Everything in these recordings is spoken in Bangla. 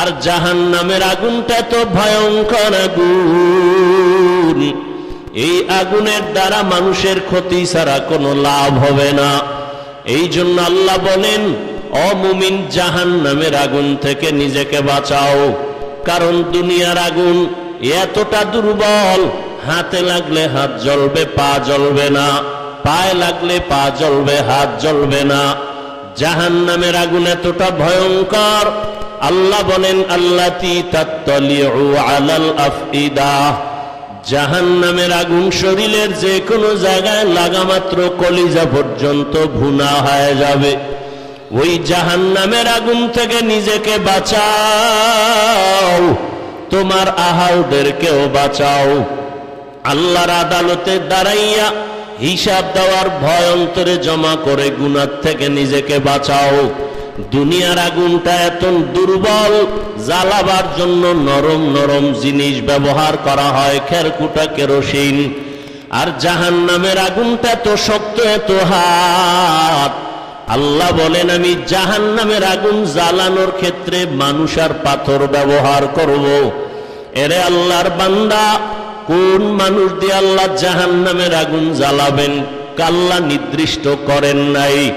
আর জাহান নামের আগুনটা তো ভয়ঙ্কর আগুন। এই আগুনের দ্বারা মানুষের ক্ষতি ছাড়া কোনো লাভ হবে না। এই জন্য আল্লাহ বলেন অমুমিন জাহান নামের আগুন থেকে নিজেকে বাঁচাও। কারণ দুনিয়ার আগুন এতটা দুর্বল, হাতে লাগলে হাত জ্বলবে, পা জ্বলবে না। পায়ে লাগলে পা জ্বলবে, হাত জ্বলবে না। জাহান নামের আগুন এতটা ভয়ঙ্কর আল্লাহ বলেন, আল্লাতি তাত্তলিউ আলাল আফইদা। জাহান নামের আগুন শরীরের যে কোনো জায়গায় লাগামাত্র কলিজা পর্যন্ত ভুনা হয়ে যাবে। ওই জাহান নামের আগুন থেকে নিজেকে বাঁচাও। তোমার আহাউদেরকেও বাঁচাও। আল্লাহর আদালতে দাঁড়াইয়া হিসাব দেওয়ার ভয় অন্তরে জমা করে গুনার থেকে নিজেকে বাঁচাও। দুনিয়ার আগুনটা এত দুর্বল, জ্বালাবার জন্য নরম নরম জিনিস ব্যবহার করা হয়, খেরকুটা কেরোসিন। আর জাহান নামের আগুনটা তো শক্ত, এত হাত। আল্লাহ বলেন, আমি জাহান নামের আগুন জ্বালানোর ক্ষেত্রে মানুষ আর পাথর ব্যবহার করব। এরে আল্লাহর বান্দা, কোন মানুষ দিয়ে আল্লাহ জাহান নামের আগুন জ্বালাবেন? কাল্লা নির্দিষ্ট করেন নাই।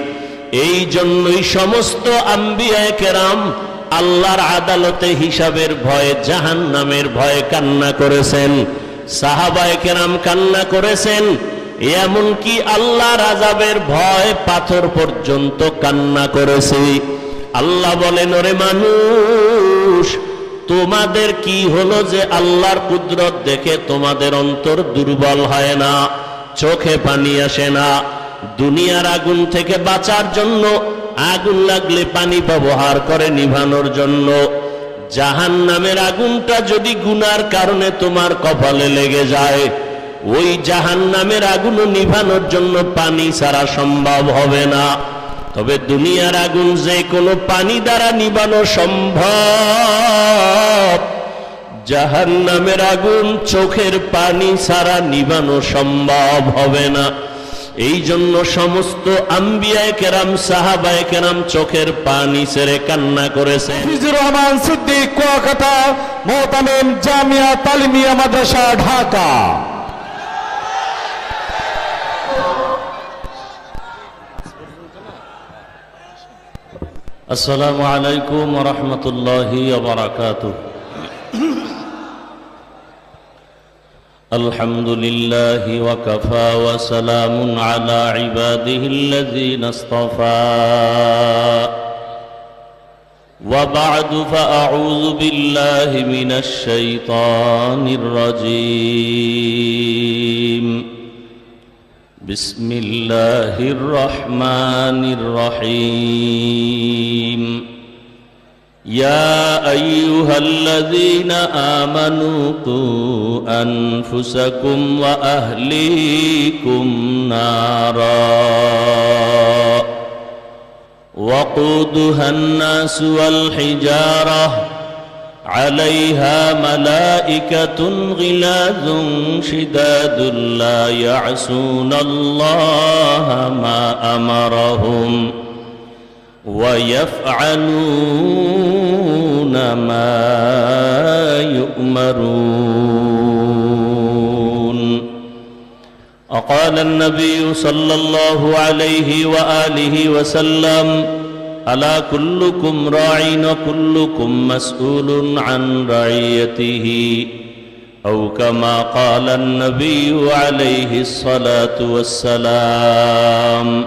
এই জন্যই সমস্ত আম্বিয়ায় কেরাম আল্লাহর আদালতে হিসাবের ভয়ে জাহান নামের ভয়ে কান্না করেছেন। সাহাবায় কেরাম কান্না করেছেন। এমনকি আল্লাহ রাজাবের ভয় পাথর পর্যন্ত কান্না করেছে। আল্লাহ বলেন, ওরে মানুষ, তোমাদের কি হলো যে আল্লাহর কুদরত দেখে তোমাদের অন্তর দুর্বল হয় না? চোখে পানি আসে না। দুনিয়ার আগুন থেকে বাঁচার জন্য আগুন লাগলে পানি ব্যবহার করে নিভানোর জন্য। জাহান নামের আগুনটা যদি গুনার কারণে তোমার কপালে লেগে যায়, ওই জাহান নামের আগুনও নিভানোর জন্য পানি ছাড়া সম্ভব হবে না। তবে দুনিয়ার আগুন যে কোনো পানি দ্বারা নিবানো সম্ভব। জাহান নামের আগুন চোখের পানি ছাড়া নিবানো সম্ভব হবে না। এই জন্য সমস্ত আম্বিয়ায় কেরাম সাহাবায় কেরাম চোখের পানি সেরে কান্না করেছে রহমান সিদ্দিক কুয়াকাটা মোহতামিম জামিয়া তালিমিয়া মাদ্রাসা ঢাকা। আসসালামু আলাইকুম রহমতুল্লাহ বারাকাতুহ। الحمد لله وكفى وسلام على عباده الذين اصطفى. وبعد فأعوذ بالله من الشيطان الرجيم. بسم الله الرحمن الرحيم. يا أيها الذين آمنوا قوا أنفسكم وأهليكم نارا وقودها الناس والحجارة عليها ملائكة غلاظ شداد لا يعصون الله ما أمرهم ويفعلون ما يؤمرون. وقال النبي صلى الله عليه وآله وسلم ألا كلكم راع وكلكم مسؤول عن رعيته؟ أو كما قال النبي عليه الصلاة والسلام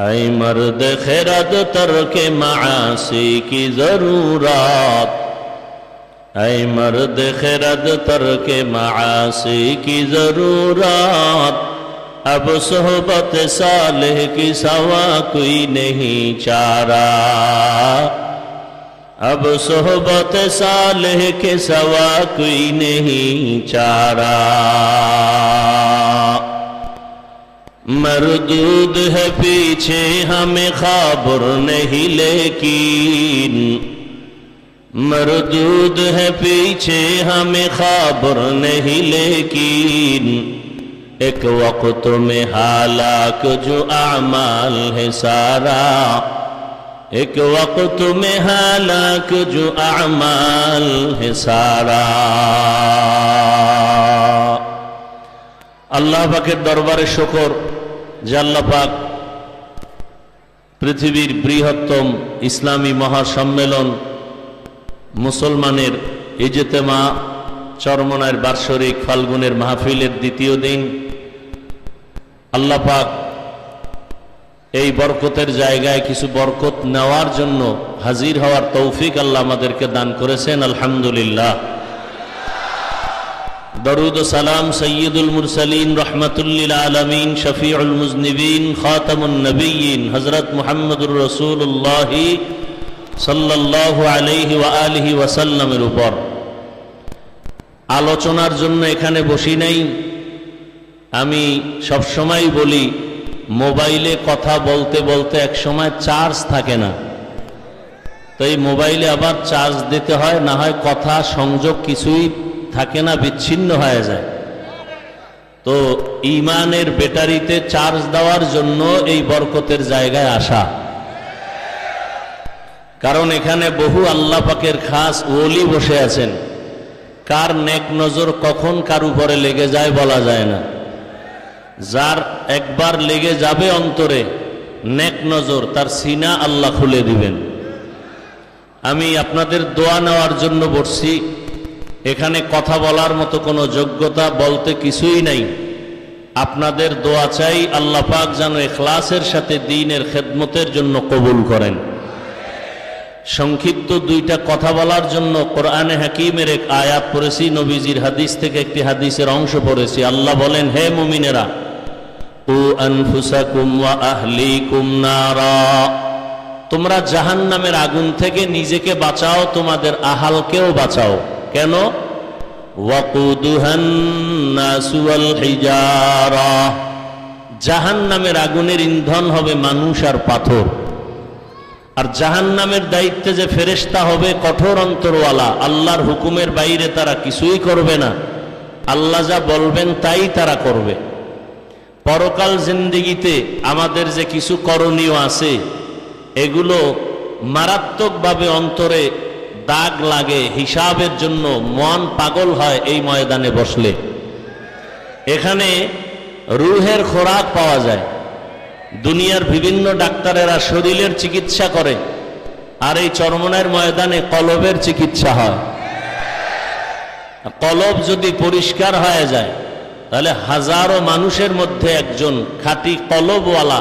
اے مرد خرد ترک معاصی کی ضرورات اے مرد خرد ترک معاصی کی ضرورات اب صحبت صالح کی سوا کوئی نہیں چارہ اب صحبت صالح کے سوا کوئی نہیں چارہ مردود ہے پیچھے ہمیں خابر نہیں، لیکن مردود ہے پیچھے ہمیں خابر نہیں، لیکن ایک وقت میں حالات جو اعمال ہے سارا، ایک وقت میں حالاک جو اعمال ہے سارا۔ আল্লাহ পাকের দরবারে শকর যে আল্লাহ পাক পৃথিবীর বৃহত্তম ইসলামী মহাসম্মেলন মুসলমানের ইজতেমা চরমনার বার্ষরিক ফাল্গুনের মাহফিলের দ্বিতীয় দিন আল্লাহ পাক এই বরকতের জায়গায় কিছু বরকত নেওয়ার জন্য হাজির হওয়ার তৌফিক আল্লাহ আমাদেরকে দান করেছেন, আলহামদুলিল্লাহ। দরুদ সালাম সৈয়দুল মুরসালিন রহমতুল্লিল আলমিন শফিউল মুজনিবিন খাতামুন নবীন হজরত মোহাম্মদুর রসুল্লাহি সাল্লাহ আলহি আলহি ওয়াসাল্লামের উপর। আলোচনার জন্য এখানে বসি নাই। আমি সবসময় বলি, মোবাইলে কথা বলতে বলতে এক সময় চার্জ থাকে না। তো এই মোবাইলে আবার চার্জ দিতে হয়, না হয় কথা, সংযোগ কিছুই থাকে না, বিচ্ছিন্ন হয়ে যায়। তো ইমানের ব্যাটারিতে চার্জ দেওয়ার জন্য এই বরকতের জায়গায় আসা। কারণ এখানে বহু আল্লাহ পাকের খাস ওলি বসে আছেন। কার নেক নজর কখন কার উপরে লেগে যায় বলা যায় না। যার একবার লেগে যাবে অন্তরে নেক নজর, তার সিনা আল্লাহ খুলে দিবেন। আমি আপনাদের দোয়া নেওয়ার জন্য বসছি। এখানে কথা বলার মতো কোনো যোগ্যতা বলতে কিছুই নাই। আপনাদের দোয়া চাই আল্লাহ পাক যেন এখলাসের সাথে দিনের খেদমতের জন্য কবুল করেন। সংক্ষিপ্ত দুইটা কথা বলার জন্য কোরআনে হাকিমের এক আয়াত পড়েছি, নবীজির হাদিস থেকে একটি হাদিসের অংশ পড়েছি। আল্লাহ বলেন, হে মুমিনেরা ওয়া আহলিকুম নারা। তোমরা জাহান্নামের আগুন থেকে নিজেকে বাঁচাও, তোমাদের আহালকেও বাঁচাও। কেন? জাহান নামের আগুনের ইন্ধন হবে মানুষ আর পাথর। আর জাহান নামের দায়িত্বে যে ফেরেস্তা হবে কঠোর অন্তরওয়ালা, আল্লাহর হুকুমের বাইরে তারা কিছুই করবে না। আল্লাহ যা বলবেন তাই তারা করবে। পরকাল জিন্দিগিতে আমাদের যে কিছু করণীয় আছে, এগুলো মারাত্মকভাবে অন্তরে দাগ লাগে, হিসাবের জন্য মন পাগল হয় এই ময়দানে বসলে। এখানে রুহের খোরাক পাওয়া যায়। দুনিয়ার বিভিন্ন ডাক্তারেরা শরীরের চিকিৎসা করে আর এই চরমনের ময়দানে কলবের চিকিৎসা হয়। কলব যদি পরিষ্কার হয়ে যায়, তাহলে হাজারো মানুষের মধ্যে একজন খাঁটি কলবওয়ালা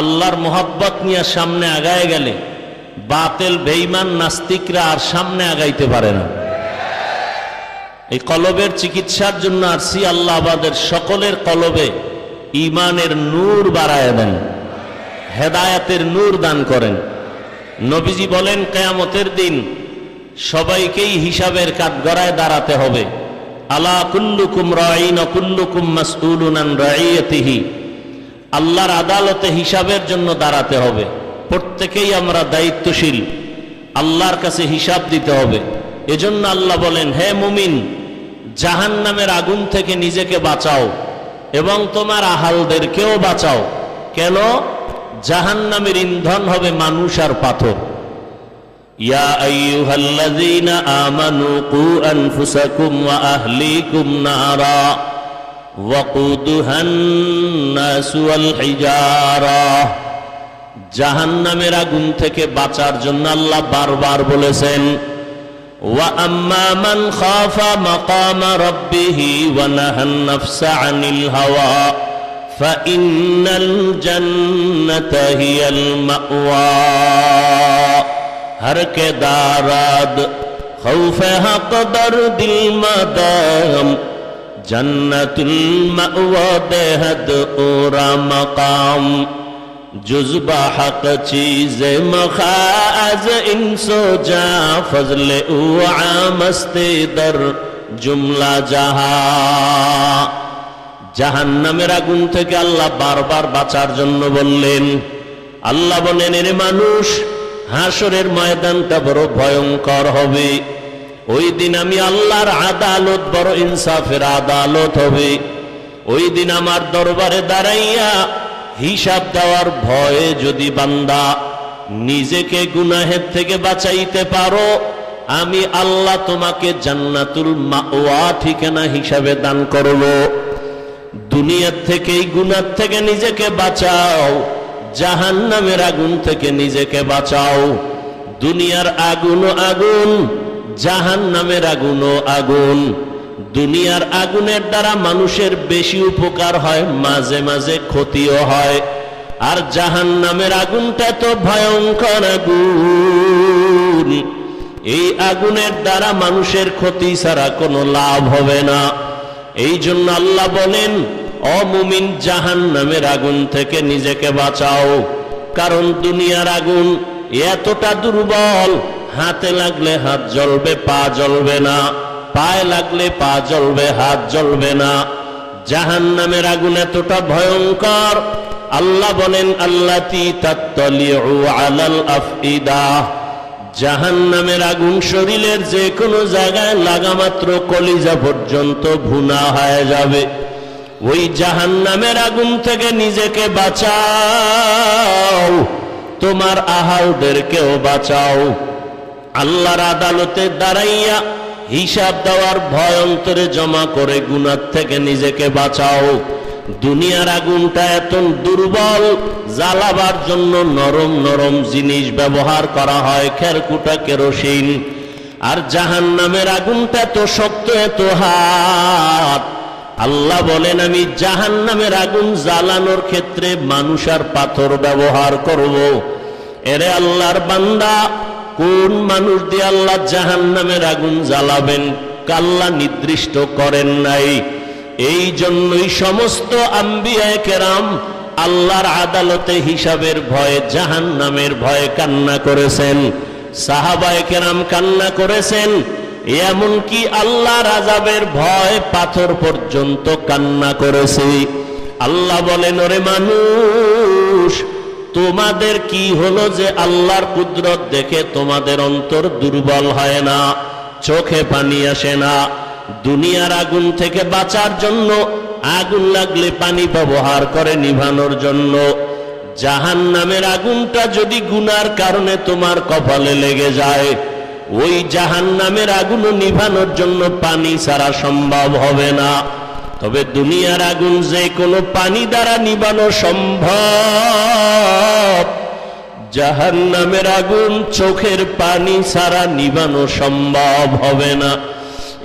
আল্লাহর মোহাব্বত নিয়ে সামনে আগায় গেলে বাতেল বেইমান নাস্তিকরা আর সামনে আগাইতে পারে না। এই কলবের চিকিৎসার জন্য আসছি আল্লাহ আমাদের সকলের কলবে ইমানের নূর বাড়ায় দেন, হেদায়াতের নূর দান করেন। নবীজি বলেন, কেয়ামতের দিন সবাইকেই হিসাবের কাঠগড়ায় দাঁড়াতে হবে। আলা কুল্লুকুম রাইন কুল্লুকুম মাসউলুনান রাইয়াতিহি আল্লাহর আদালতে হিসাবের জন্য দাঁড়াতে হবে। প্রত্যেকেই আমরা দায়িত্বশীল। আল্লাহর কাছে হিসাব দিতে হবে। এজন্য আল্লাহ বলেন, হে মুমিন জাহান নামের আগুন থেকে নিজেকে বাঁচাও এবং তোমার আহালদেরকেও বাঁচাও। কেন? জাহান্নামের ইন্ধন হবে মানুষ আর পাথর। ইয়া জাহান্নামের আগুন থেকে বাঁচার জন্য আল্লাহ বারবার বলেছেন وأما من خاف مقام ربه ونهى النفس عن الهوى فإن الجنة هي المأوى هر کے داراد خوف حق درد المدام جنت المأوى دهد اورا مقام جزبہ حق چیز مخاز انسو جا فضل او عامست در জুমলা জাহা জাহান্নামের আগুন থেকে আল্লাহ বারবার বাঁচার জন্য বললেন আল্লাহ বলেন এর মানুষ হাসরের ময়দানটা বড় ভয়ঙ্কর হবে ওই দিন আমি আল্লাহর আদালত বড় ইনসাফের আদালত হবে ওই দিন আমার দরবারে দাঁড়াইয়া হিসাব দেওয়ার ভয়ে যদি বান্দা নিজেকে গুনাহের থেকে বাঁচাইতে পারো, আমি আল্লাহ তোমাকে জান্নাতুল মাওয়া ঠিকানা হিসাবে দান করব। দুনিয়ার থেকে এই গুনার থেকে নিজেকে বাঁচাও জাহান নামের আগুন থেকে নিজেকে বাঁচাও। দুনিয়ার আগুন আগুন জাহান নামের আগুনও আগুন। দুনিয়ার আগুনের দ্বারা মানুষের বেশি উপকার হয়, মাঝে মাঝে ক্ষতিও হয়। আর জাহান নামের আগুনটা তো ভয়ঙ্কর আগুন। এই আগুনের দ্বারা মানুষের ক্ষতি ছাড়া কোনো লাভ হবে না। এই জন্য আল্লাহ বলেন অমুমিন জাহান নামের আগুন থেকে নিজেকে বাঁচাও। কারণ দুনিয়ার আগুন এতটা দুর্বল, হাতে লাগলে হাত জ্বলবে, পা জ্বলবে না। পায়ে লাগলে পা জ্বলবে, হাত জ্বলবে না। জাহান নামের আগুন এতটা ভয়ঙ্কর। আল্লাহ বলেন আল্লাহ আলাল আফইদা। জাহান নামের আগুন শরীরের যে কোনো জায়গায় লাগামাত্র কলিজা পর্যন্ত ভুনা হয়ে যাবে। ওই জাহান নামের আগুন থেকে নিজেকে বাঁচাও। তোমার আহালদেরকেও বাঁচাও। আল্লাহর আদালতে দাঁড়াইয়া হিসাব দেওয়ার ভয় অন্তরে জমা করে গুনার থেকে নিজেকে বাঁচাও। দুনিয়ার আগুনটা এত দুর্বল, জ্বালাবার জন্য নরম নরম জিনিস ব্যবহার করা হয়, খেরকুটা কেরোসিন। আর জাহান নামের আগুনটা এত শক্ত, এত হাত। আল্লাহ বলেন, আমি জাহান নামের আগুন জ্বালানোর ক্ষেত্রে মানুষ আর পাথর ব্যবহার করব। এরে আল্লাহর বান্দা কোন মানুষ দিয়ে আল্লাহ জাহান নামের আগুন জ্বালাবেন? কাল্লা নির্দিষ্ট করেন নাই। এই জন্যই সমস্ত আম্বিয়ায় কেরাম আল্লাহর আদালতে হিসাবের ভয়ে জাহান নামের ভয়ে কান্না করেছেন। সাহাবায় কেরাম কান্না করেছেন। এমনকি আল্লাহ রাজাবের ভয় পাথর পর্যন্ত কান্না করেছে। আল্লাহ বলেন, ওরে মানুষ তোমাদের কি হলো যে আল্লাহর কুদরত দেখে তোমাদের অন্তর দুর্বল হয় না? চোখে পানি আসে না। দুনিয়ার আগুন থেকে বাঁচার জন্য আগুন লাগলে পানি ব্যবহার করে নিভানোর জন্য। জাহান নামের আগুনটা যদি গুনার কারণে তোমার কপালে লেগে যায়, ওই জাহান নামের আগুনও নিভানোর জন্য পানি ছাড়া সম্ভব হবে না। তবে দুনিয়ার আগুন যে কোনো পানি দ্বারা নিবানো সম্ভব। জাহান নামের আগুন চোখের পানি ছাড়া নিবানো সম্ভব হবে না।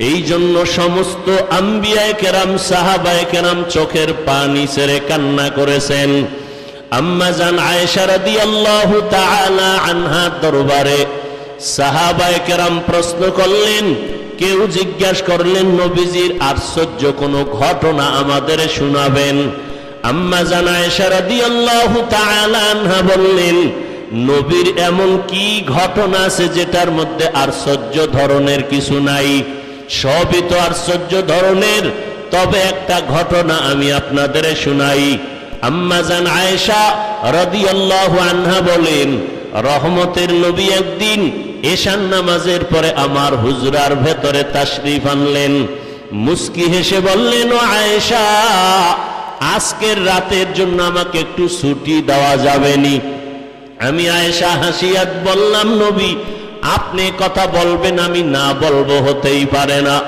এই জন্য সমস্ত আম্বিয়ায় কেরাম, সাহাবায় কেরাম চোখের পানি ছেড়ে কান্না করেছেন। আম্মাজান রাদিয়াল্লাহু তাআলা আনহা দরবারে সাহাবায় কেরাম প্রশ্ন করলেন কেউ জিজ্ঞাসা করলেন, নবীজির আশ্চর্য কোনো ঘটনা আমাদের শোনাবেন। আম্মা জানা আয়েশা রাদিয়াল্লাহু তাআলা আনহা বললেন, নবীর এমন কি ঘটনা আছে যেটার মধ্যে আশ্চর্য ধরনের কিছু নাই? সবই তো আশ্চর্য ধরনের, তবে একটা ঘটনা আমি আপনাদের শোনাই। আম্মাজান আয়েশা রদি আল্লাহ আনহা বলেন, রহমতের নবী একদিন এশান নামাজের পরে আমার হুজরার ভেতরে তাশরিফ আনলেন। মুস্কি হেসে বললেন আয়েশা, আজকের রাতের জন্য আমাকে একটু ছুটি দেওয়া যাবেনি আমি আয়েশা হাসিয়াত বললাম, নবী, আপনি কথা বলবেন, আমি না বলব হতেই পারে না।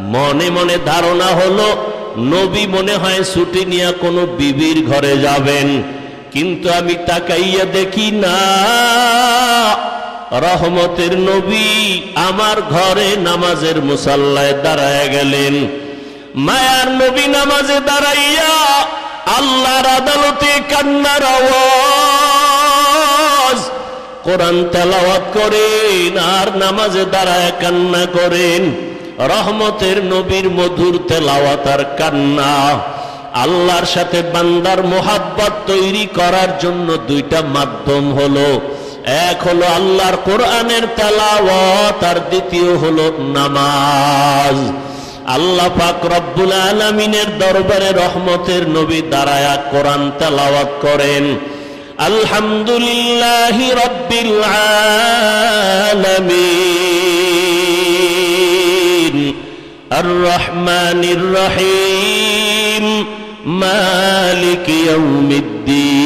মনে মনে ধারণা হলো, নবী মনে হয় ছুটি নিয়ে কোনো বিবির ঘরে যাবেন। কিন্তু আমি তাকাইয়া দেখি, না। রহমতের নবী আমার ঘরে নামাজের মুসাল্লায় দাঁড়ায় গেলেন। মায়ার নবী নামাজে দাঁড়াইয়া আল্লাহর আদালতে কান্নার আওয়াজ, কোরআন তেলাওয়াত করেন আর নামাজে দাঁড়ায় কান্না করেন। রহমতের নবীর মধুর তেলাওয়াত আর কান্না, আল্লাহর সাথে বান্দার মোহাব্বত তৈরি করার জন্য দুইটা মাধ্যম হলো এক হলো আল্লাহর কোরআনের তেলাওয়াত, আর দ্বিতীয় হলো নামাজ। আল্লাহ পাক রব্বুল আলমিনের দরবারে রহমতের নবী দাঁড়ায়া কোরআন তেলাওয়াত করেন। আলহামদুলিল্লাহ রব্বিল আলামিন। আর রহমানির রহিম। মালিক ইয়াউমিদ্দিন।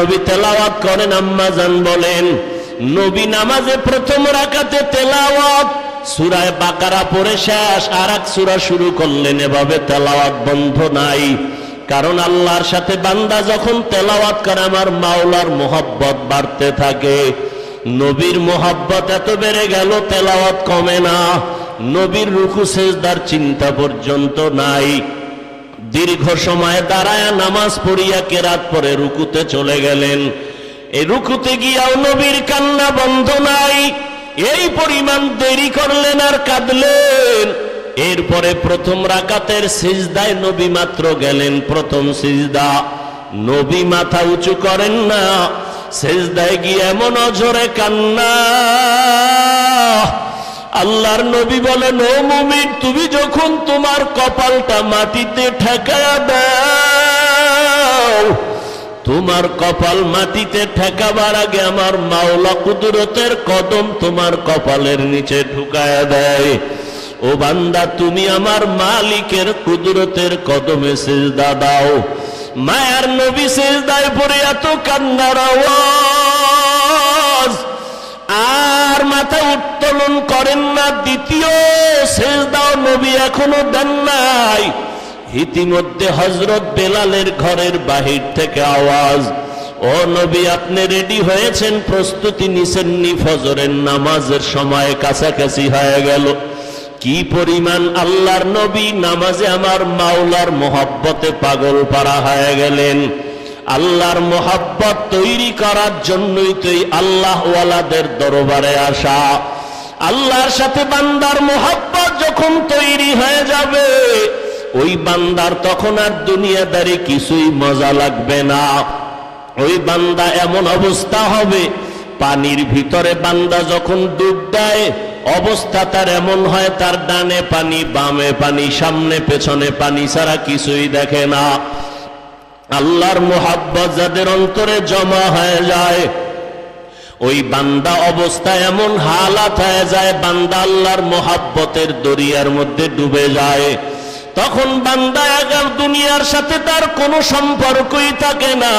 নবী তেলাওয়াত করেন, আম্মা বলেন, নবী নামাজে প্রথম রাকাতে তেলাওয়াত, সুরায় বাকারা পড়ে শেষ আর এক সুরা শুরু করলেন, এভাবে তেলাওয়াত বন্ধ নাই। কারণ আল্লাহর সাথে বান্দা যখন তেলাওয়াত করে, আমার মাওলার মোহব্বত বাড়তে থাকে। নবীর মোহব্বত এত বেড়ে গেল, তেলাওয়াত কমে না। নবীর রুকু সেজদার চিন্তা পর্যন্ত নাই। দীর্ঘ সময় দাঁড়ায় নামাজ পড়িয়া কেরাত পরে রুকুতে চলে গেলেন। এই রুকুতে গিয়াও নবীর কান্না বন্ধ নাই। এই পরিমাণ দেরি করলেন আর কাঁদলেন। এরপরে প্রথম রাকাতের সিজদায় নবী মাত্র গেলেন। প্রথম সিজদা, নবী মাথা উঁচু করেন না। সেজদায় গিয়ে এমন অঝরে কান্না। আল্লাহর নবী বলেন, ও মুমিন, তুমি যখন তোমার কপালটা মাটিতে ঠেকায়া দাও, তোমার কপাল মাটিতে ঠেকাবার আগে আমার মাওলা কুদরতের কদম তোমার কপালের নিচে ঢুকায়া দেয়। ও বান্দা, তুমি আমার মালিকের কুদরতের কদমে সেজদা দাও। মায়ার নবী সেজদায় পড়ে এত কান্নার আওয়াজ। আর মাথা উত্তোলন করেন না, দ্বিতীয় সেজদাও নবী এখনও দেন নাই। ইতিমধ্যে হজরত বেলালের ঘরের বাহির থেকে আওয়াজ, ও নবী, আপনি রেডি হয়েছেন? প্রস্তুতি নিছেননি? ফজরের নামাজের সময় কাছাকাছি হয়ে গেল। কি পরিমাণ আল্লাহর নবী? নামাজে আমার মাওলার মোহাব্বতে পাগল পারা হয়ে গেলেন। আল্লাহর মোহাব্বত তৈরি করার জন্যই তো এই আল্লাহওয়ালাদের দরবারে আসা। আল্লাহর সাথে বান্দার মোহাব্বত যখন তৈরি হয়ে যাবে, ওই বান্দার তখন আর দুনিয়াদারি কিছুই মজা লাগবে না। ওই বান্দা এমন অবস্থা হবে, পানির ভিতরে বান্দা যখন ডুব দেয়, অবস্থা তার এমন হয়, তার ডানে পানি, বামে পানি, সামনে পেছনে পানি ছাড়া কিছুই দেখে না। আল্লাহর মোহাব্বত যাদের অন্তরে জমা হয়ে যায়, ওই বান্দা অবস্থা এমন হালাত হয়ে যায়, বান্দা আল্লাহর মোহাব্বতের দরিয়ার মধ্যে ডুবে যায়। তখন বান্দা আগার দুনিয়ার সাথে তার কোনো সম্পর্কই থাকে না।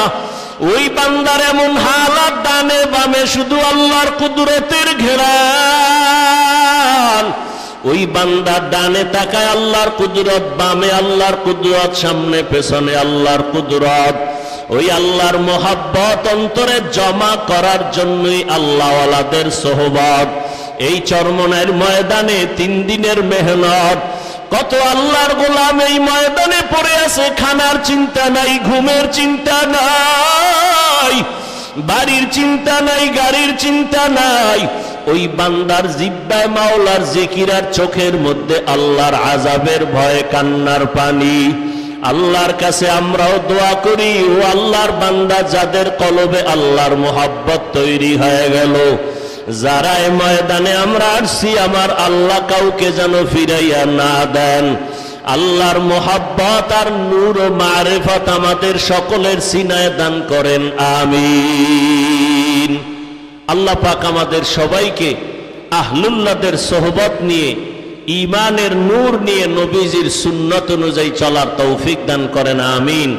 ওই বান্দার এমন হালাত ডানে বামে শুধু আল্লাহর কুদরতের ঘেরান ওই বান্দা ডানে তাকায় আল্লাহর কুদরত, বামে আল্লাহর কুদরত, সামনে পেছনে আল্লাহর কুদরত। ওই আল্লাহর মোহাব্বত অন্তরে জমা করার জন্যই আল্লাহওয়ালাদের সোহবত। এই চরমনের ময়দানে তিন দিনের মেহনত। কত আল্লাহর গোলাম এই ময়দানে পড়ে আছে, খানার চিন্তা নাই, ঘুমের চিন্তা নাই, বাড়ির চিন্তা নাই, গাড়ির চিন্তা নাই। ওই বান্দার জিব্বায় মাওলার জিকিরার চোখের মধ্যে আল্লাহর আজাবের ভয়ে কান্নার পানি। আল্লাহর কাছে আমরাও দোয়া করি, ও আল্লাহর বান্দা যাদের কলবে আল্লাহর মোহাব্বত তৈরি হয়ে গেল। যারা এ ময়দানে আমরা আসছি আমার আল্লাহ কাউকে যেন ফিরাইয়া না দেন। আল্লাহর মোহাব্বত আর নূর ও মারেফত আমাদের সকলের সিনায় দান করেন, আমিন। আল্লাহ পাক আমাদের সবাইকে আহলুল্লাদের সোহবত নিয়ে ইমানের নূর নিয়ে নবীজির সুন্নত অনুযায়ী চলার তৌফিক দান করেন, আমিন।